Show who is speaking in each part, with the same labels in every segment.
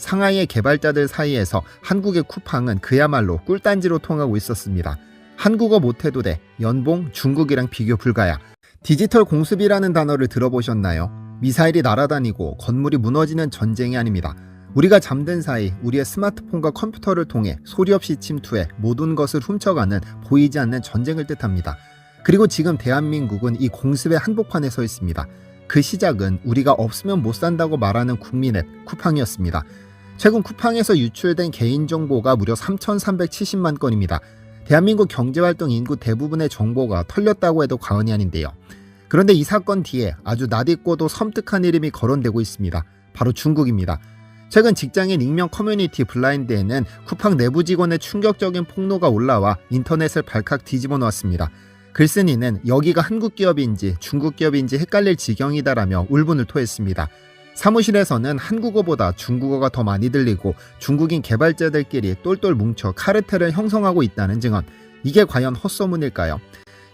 Speaker 1: 상하이의 개발자들 사이에서 한국의 쿠팡은 그야말로 꿀단지로 통하고 있었습니다. 한국어 못해도 돼. 연봉 중국이랑 비교 불가야. 디지털 공습이라는 단어를 들어보셨나요? 미사일이 날아다니고 건물이 무너지는 전쟁이 아닙니다. 우리가 잠든 사이 우리의 스마트폰과 컴퓨터를 통해 소리 없이 침투해 모든 것을 훔쳐가는 보이지 않는 전쟁을 뜻합니다. 그리고 지금 대한민국은 이 공습의 한복판에 서 있습니다. 그 시작은 우리가 없으면 못 산다고 말하는 국민앱 쿠팡이었습니다. 최근 쿠팡에서 유출된 개인정보가 무려 3,370만 건입니다. 대한민국 경제활동 인구 대부분의 정보가 털렸다고 해도 과언이 아닌데요. 그런데 이 사건 뒤에 아주 낯익고도 섬뜩한 이름이 거론되고 있습니다. 바로 중국입니다. 최근 직장인 익명 커뮤니티 블라인드에는 쿠팡 내부 직원의 충격적인 폭로가 올라와 인터넷을 발칵 뒤집어 놓았습니다. 글쓴이는 여기가 한국 기업인지 중국 기업인지 헷갈릴 지경이다라며 울분을 토했습니다. 사무실에서는 한국어보다 중국어가 더 많이 들리고 중국인 개발자들끼리 똘똘 뭉쳐 카르텔을 형성하고 있다는 증언. 이게 과연 헛소문일까요?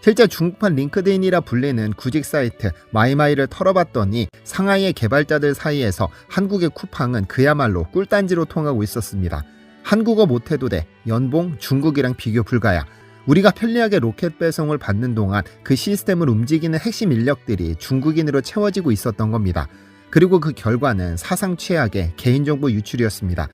Speaker 1: 실제 중국판 링크드인이라 불리는 구직 사이트 마이마이를 털어봤더니 상하이의 개발자들 사이에서 한국의 쿠팡은 그야말로 꿀단지로 통하고 있었습니다. 한국어 못해도 돼. 연봉 중국이랑 비교 불가야. 우리가 편리하게 로켓 배송을 받는 동안 그 시스템을 움직이는 핵심 인력들이 중국인으로 채워지고 있었던 겁니다. 그리고 그 결과는 사상 최악의 개인정보 유출이었습니다.